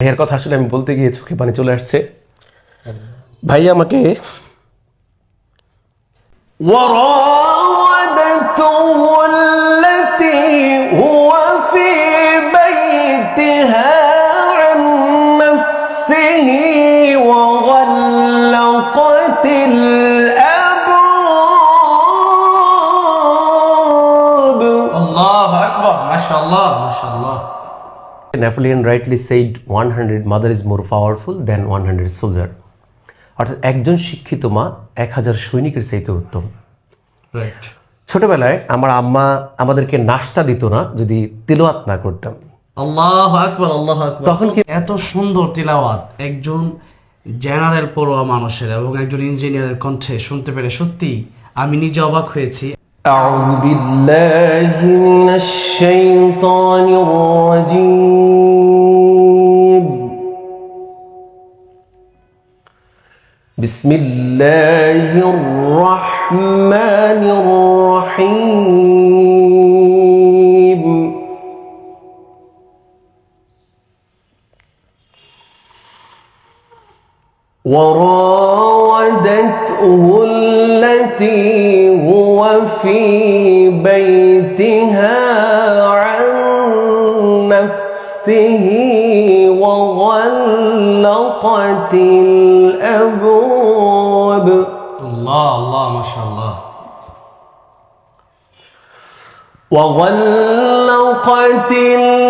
ভাইয়ার কথা আসলে আমি বলতে গিয়ে চোখে পানি চলে আসছে ভাই আমাকে وراودته التي هو Napoleon rightly said 100 mother is more powerful than 100 soldier. অর্থাৎ একজন শিক্ষিত মা এক হাজার সৈনিকের চাইতে উত্তম। ছোটবেলায় আমার আম্মা আমাদেরকে নাস্তা দিত না যদি তিলওয়াত না করতাম। আল্লাহ আকবার আল্লাহ আকবার। তখন কি- এত সুন্দর তিলাওয়াত। একজন জেনারেল পড়ুয়া মানুষের এবং একজন ইঞ্জিনিয়ারের কণ্ঠে শুনতে পেরে সত্যি আমি নিজে অবাক হয়েছি। أعوذ بالله من الشيطان الرجيم. بسم الله الرحمن الرحيم. وراودته التي في بيتها عن نفسه وغلقت الأبواب. الله الله ما شاء الله. وغلقت الأبواب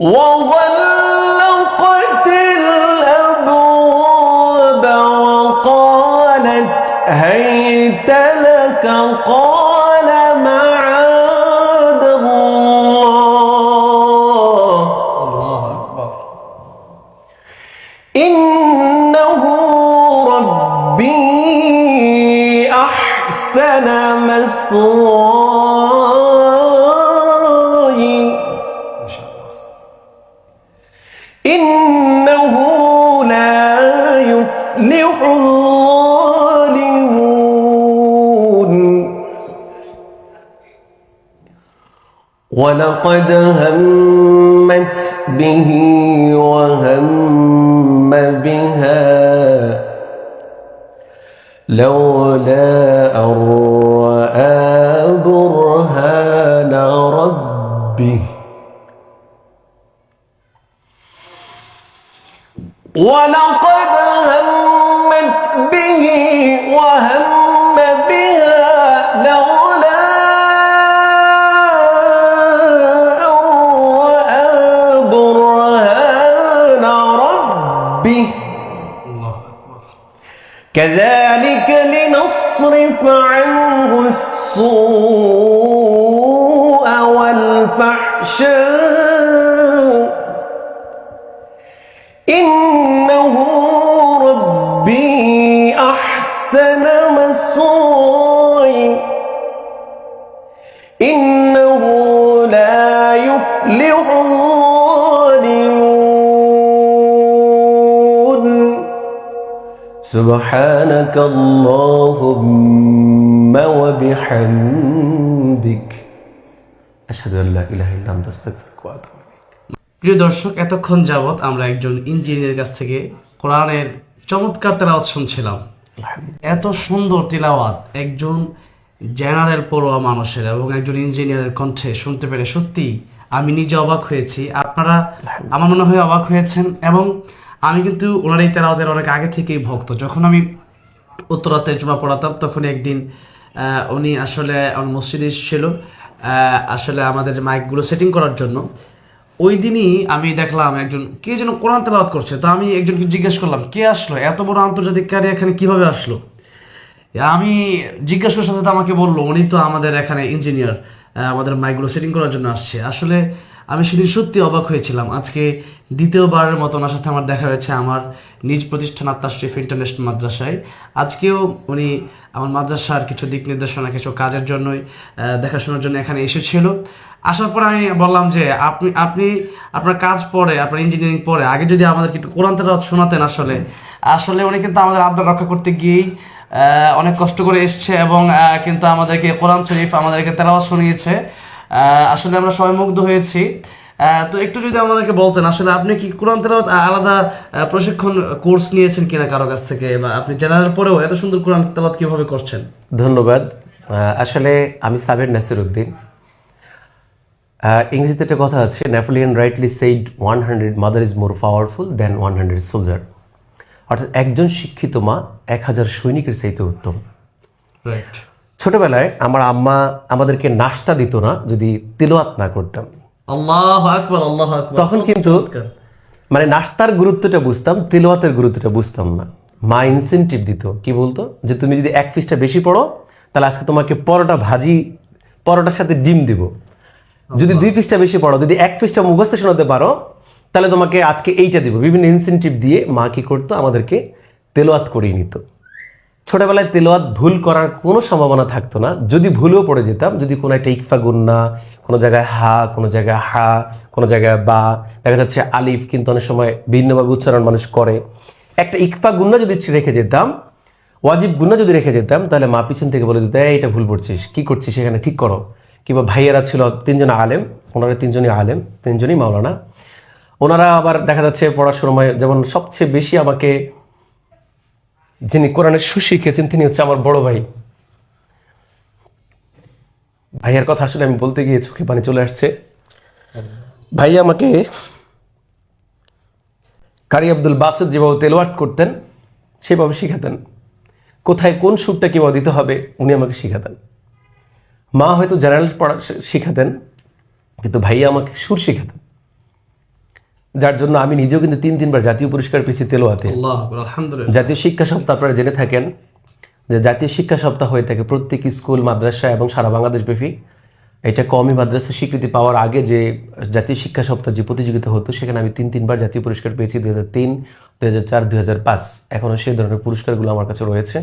وغلقت الأبواب وقالت هيت لك قال معاذ الله الله أكبر إنه ربي أحسن مثواي ولقد همت به وهم بها. لولا أن رأى برهان ربه. ولقد همت به وهم كذلك لنصرف عنه السوء والفحشاء. إنه ربي أحسن مثواي إنه سبحانك اللهم وبحمدك أشهد أن لا إله إلا أنت أستغفرك وأتوب إليك প্রিয় দর্শক এতক্ষণ যাবৎ আমরা একজন ইঞ্জিনিয়ারের কাছ থেকে কোরআনের চমৎকার তেলাওয়াত শুনছিলাম الحمد এত সুন্দর তিলাওয়াত একজন জেনারেল পড়ুয়া মানুষের এবং একজন ইঞ্জিনিয়ারের কণ্ঠে শুনতে পেরে সত্যি আমি নিজে অবাক হয়েছি আপনারা আমার মনে হয় অবাক হয়েছেন এবং আমি কিন্তু ওনার এই তেলাওয়াতের অনেক আগে থেকেই ভক্ত। যখন আমি উত্তরাতে জমা পড়াতাম, তখন একদিন উনি আসলে আমার মসজিদে এসেছিল আসলে আমাদের যে মাইকগুলো সেটিং করার জন্য। ওই দিনই আমি দেখলাম একজন, কে যেন কোরআন তেলাওয়াত করছে। তো আমি একজনকে জিজ্ঞেস করলাম, কে আসলো? এত বড় আন্তর্জাতিক কারি এখানে কীভাবে আসলো? আমি জিজ্ঞেস করার সাথে সাথে আমাকে বলল, উনি তো আমাদের এখানে ইঞ্জিনিয়ার আমাদের মাইকগুলো সেটিং করার জন্য আসছে। আসলে আমি সেদিন সত্যি অবাক হয়েছিলাম। আজকে দ্বিতীয়বারের মতো ওনার সাথে আমার দেখা হয়েছে আমার নিজ প্রতিষ্ঠান আত্মাশরীফ ইন্টারন্যাশনাল মাদ্রাসায়। আজকেও উনি আমার মাদ্রাসার কিছু দিক নির্দেশনা, কিছু কাজের জন্যই দেখাশোনার জন্য এখানে এসেছিল। আসার পর আমি বললাম যে, আপনি আপনি আপনার কাজ পরে, আপনার ইঞ্জিনিয়ারিং পরে, আগে যদি আমাদেরকে একটু কোরআন শোনাতেন আসলে। আসলে উনি কিন্তু আমাদের আবদার রক্ষা করতে গিয়েই অনেক কষ্ট করে এসছে এবং কিন্তু আমাদেরকে কোরআন শরীফ, আমাদেরকে তেলাওয়াত শুনিয়েছে। আসলে আমরা সবাই মুগ্ধ হয়েছি। তো একটু যদি আমাদেরকে বলতেন আসলে আপনি কি কোরআন তেলাওয়াত আলাদা প্রশিক্ষণ কোর্স নিয়েছেন কিনা কারও কাছ থেকে? বা আপনি জেনারেল পরেও এত সুন্দর কোরআন তেলাওয়াত কীভাবে করছেন? ধন্যবাদ। আসলে আমি সাবের নাসির উদ্দিন ইংরেজিতে একটা কথা আছে Napoleon rightly said one hundred mother is more powerful than one hundred soldier অর্থাৎ একজন শিক্ষিত মা এক হাজার সৈনিকের চাইতে উত্তম। রাইট ছোটবেলায় আমার আম্মা আমাদেরকে নাস্তা দিত না যদি তিলোয়াত না করতাম। তখন কিন্তু মানে নাস্তার গুরুত্বটা বুঝতাম তিলোয়াতের গুরুত্বটা বুঝতাম না। মা ইনসেন্টিভ দিত কি বলতো? যে তুমি যদি এক পিসটা বেশি পড়ো তাহলে আজকে তোমাকে পরোটা ভাজি পরোটার সাথে ডিম দিব। যদি দুই পিসটা বেশি পড়ো যদি এক পিসটা মুখস্থ শোনাতে পারো তাহলে তোমাকে আজকে এইটা দিব। বিভিন্ন ইনসেন্টিভ দিয়ে মা কি করতো? আমাদেরকে তেলোয়াত করিয়ে নিত। ছোটবেলায় তেলোয়াত ভুল করার কোনো সম্ভাবনা থাকতো না। যদি ভুলেও পড়ে যেতাম যদি কোনো একটা ইকফা গুন্না কোনো জায়গায় হা কোনো জায়গায় হা কোনো জায়গায় বা দেখা যাচ্ছে আলিফ কিন্তু অনেক সময় ভিন্নভাবে উচ্চারণ মানুষ করে। একটা ইকফা গুন্না যদি রেখে যেতাম ওয়াজিব গুন্না যদি রেখে যেতাম তাহলে মা পিছন থেকে বলে দিত "এই, এটা ভুল পড়ছিস কি করছিস সেখানে ঠিক করো। কিংবা ভাইয়েরা ছিল তিনজন আলেম ওনারা তিনজনই আলেম তিনজনই মাওলানা। ওনারা আবার দেখা যাচ্ছে পড়ার সময় যেমন সবচেয়ে বেশি আমাকে যিনি কোরআনের সুশিখেছেন তিনি হচ্ছে আমার বড় ভাই। ভাইয়ার কথা আসলে আমি বলতে গিয়ে চোখে পানি চলে আসছে। ভাই আমাকে কারি আব্দুল বাসুদ যেভাবে তেলোয়াট করতেন, সেভাবে শিখাতেন। কোথায় কোন সুরটা কীভাবে দিতে হবে, উনি আমাকে শিখাতেন। মা হয়তো জেনারেল পড়া শিখাতেন, কিন্তু ভাইয়া আমাকে সুর শিখাতেন। যার জন্য আমি নিজেও কিন্তু তিন তিনবার জাতীয় পুরস্কার পেয়েছি তেলোয়াতে। জাতীয় শিক্ষা সপ্তাহ আপনারা জেনে থাকেন যে জাতীয় শিক্ষা সপ্তাহ হয়ে থাকে প্রত্যেক স্কুল মাদ্রাসা এবং সারা বাংলাদেশ ব্যাপী। এটা কমই মাদ্রাসা স্বীকৃতি পাওয়ার আগে যে জাতীয় শিক্ষা সপ্তাহ যে প্রতিযোগিতা হতো সেখানে আমি তিন তিনবার জাতীয় পুরস্কার পেয়েছি দুই হাজার তিন দুই হাজার চার দুই হাজার পাঁচ। এখনও সেই ধরনের পুরস্কারগুলো আমার কাছে রয়েছে।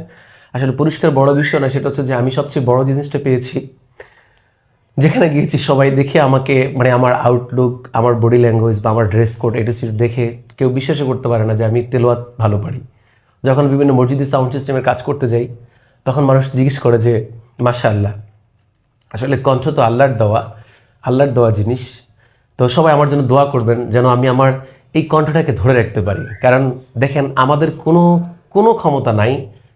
আসলে পুরস্কার বড় বিষয় না সেটা হচ্ছে যে আমি সবচেয়ে বড় জিনিসটা পেয়েছি যেখানে গিয়েছি সবাই দেখে আমাকে মানে আমার আউটলুক আমার বডি ল্যাঙ্গুয়েজ বা আমার ড্রেস কোড এটা দেখে কেউ বিশ্বাসই করতে পারে না যে আমি তেলোয়াত ভালো পারি। যখন বিভিন্ন মসজিদে সাউন্ড সিস্টেমের কাজ করতে যাই, তখন মানুষ জিজ্ঞেস করে যে মাশা আল্লাহ আসলে কণ্ঠ তো আল্লাহর দেওয়া আল্লাহর দেওয়া জিনিস। তো সবাই আমার জন্য দোয়া করবেন যেন আমি আমার এই কণ্ঠটাকে ধরে রাখতে পারি। কারণ দেখেন, আমাদের কোনো কোনো ক্ষমতা নাই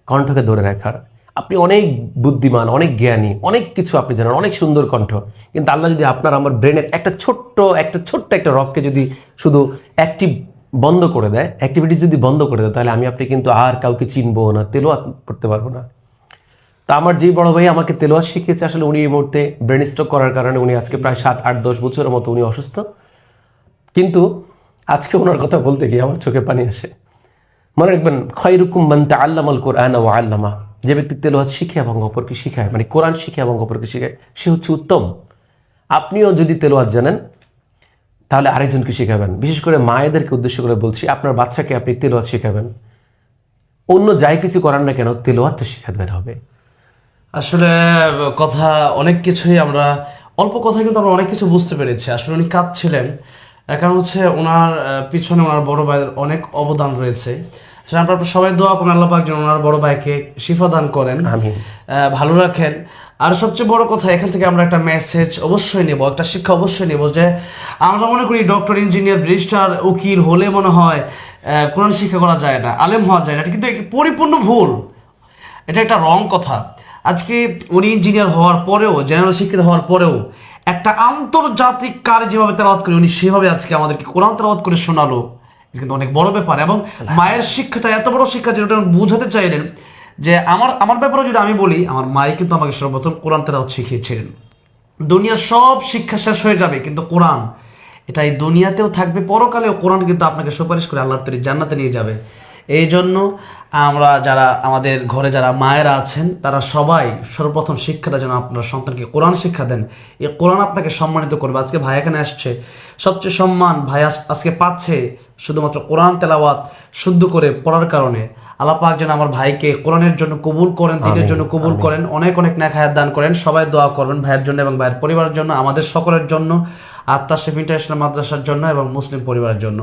কণ্ঠকে ধরে রাখার। আপনি অনেক বুদ্ধিমান, অনেক জ্ঞানী, অনেক কিছু আপনি জানেন, অনেক সুন্দর কণ্ঠ। কিন্তু আল্লাহ যদি আপনার, আমার ব্রেনের একটা ছোট্ট একটা ছোট্ট একটা রককে যদি শুধু অ্যাক্টিভ বন্ধ করে দেয় অ্যাক্টিভিটিস যদি বন্ধ করে দেয়, তাহলে আমি আপনি কিন্তু আর কাউকে চিনবো না তেলোয়া করতে পারব না। তা আমার যে বড় ভাই আমাকে তেলোয়াত শিখিয়েছে, আসলে উনি এই মুহূর্তে ব্রেন স্ট্রোক করার কারণে উনি আজকে প্রায় সাত, আট, দশ বছরের মতো উনি অসুস্থ। কিন্তু আজকে ওনার কথা বলতে গিয়ে আমার চোখে পানি আসে। মনে রাখবেন, খয়রুকুম মান্তা আল্লামাল কোরআন ও আল্লামা। যে ব্যক্তি তেলোয়াত শিখে এবং অপরকে শিখায় মানে কোরআন শিখে এবং অপরকে শিখায়, সে হচ্ছে উত্তম। আপনিও যদি তেলোয়াত জানেন, তাহলে আরেকজনকে শেখাবেন। বিশেষ করে মায়েদেরকে উদ্দেশ্য করে বলছি, আপনার বাচ্চাকে আপনি তেলোয়াত শেখাবেন। অন্য যাই কিছু করার না কেন তেলোয়াতটা শেখাতে হবে। আসলে, কথা অনেক কিছুই আমরা, অল্প কথা কিন্তু আমরা অনেক কিছু বুঝতে পেরেছি। আসলে উনি কাঁদছিলেন। কারণ হচ্ছে ওনার পিছনে ওনার বড় ভাইয়ের অনেক অবদান রয়েছে। আসলে আমরা সবাই দোয়া করেন আল্লাহ পাক যেন ওনার বড় ভাইকে শিফা দান করেন ভালো রাখেন। আর সবচেয়ে বড় কথা এখান থেকে আমরা একটা মেসেজ অবশ্যই নেব একটা শিক্ষা অবশ্যই নেব যে আমরা মনে করি ডক্টর ইঞ্জিনিয়ার ব্যারিস্টার উকিল হলে মনে হয় কোরআন শিক্ষা করা যায় না আলেম হওয়া যায় না এটা কিন্তু পরিপূর্ণ ভুল। এটা একটা রং কথা। আজকে উনি ইঞ্জিনিয়ার হওয়ার পরেও জেনারেল শিক্ষিত হওয়ার পরেও একটা আন্তর্জাতিক কার যেভাবে তেলাওয়াত করে উনি সেভাবে আজকে আমাদেরকে কোরআন তেলাওয়াত করে শোনালো। কিন্তু অনেক বড় ব্যাপার এবং মায়ের শিক্ষাটা, এত বড় শিক্ষা যেটা বুঝাতে চাইলেন যে আমার আমার ব্যাপারে যদি আমি বলি, আমার মাই কিন্তু আমাকে সর্বপ্রথম কোরআন তেলাওয়াত শিখিয়েছিলেন। দুনিয়ার সব শিক্ষা শেষ হয়ে যাবে, কিন্তু কোরআন, এটা এই দুনিয়াতেও থাকবে, পরকালেও কোরআন কিন্তু আপনাকে সুপারিশ করে আল্লাহর তৈরি জান্নাতে নিয়ে যাবে। এই জন্য আমরা যারা আমাদের ঘরে যারা মায়েরা আছেন তারা সবাই সর্বপ্রথম শিক্ষাটা যেন আপনার সন্তানকে কোরআন শিক্ষা দেন। এই কোরআন আপনাকে সম্মানিত করবে। আজকে ভাই এখানে আসছে। সবচেয়ে সম্মান ভাই আজকে পাচ্ছে শুধুমাত্র কোরআন তেলাওয়াত শুদ্ধ করে পড়ার কারণে। আল্লাহ পাক যেন আমার ভাইকে কোরআনের জন্য কবুল করেন দিনের জন্য কবুল করেন। অনেক অনেক নেখায়াত দান করেন। সবাই দোয়া করবেন ভাইয়ের জন্য এবং ভাইয়ের পরিবারের জন্য আমাদের সকলের জন্য। আত্মা শেফ ইন্টারন্যাশনাল মাদ্রাসার জন্য এবং মুসলিম পরিবারের জন্য।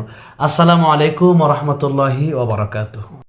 আসসালামু আলাইকুম রহমতুল্লাহি ওবরাকাতু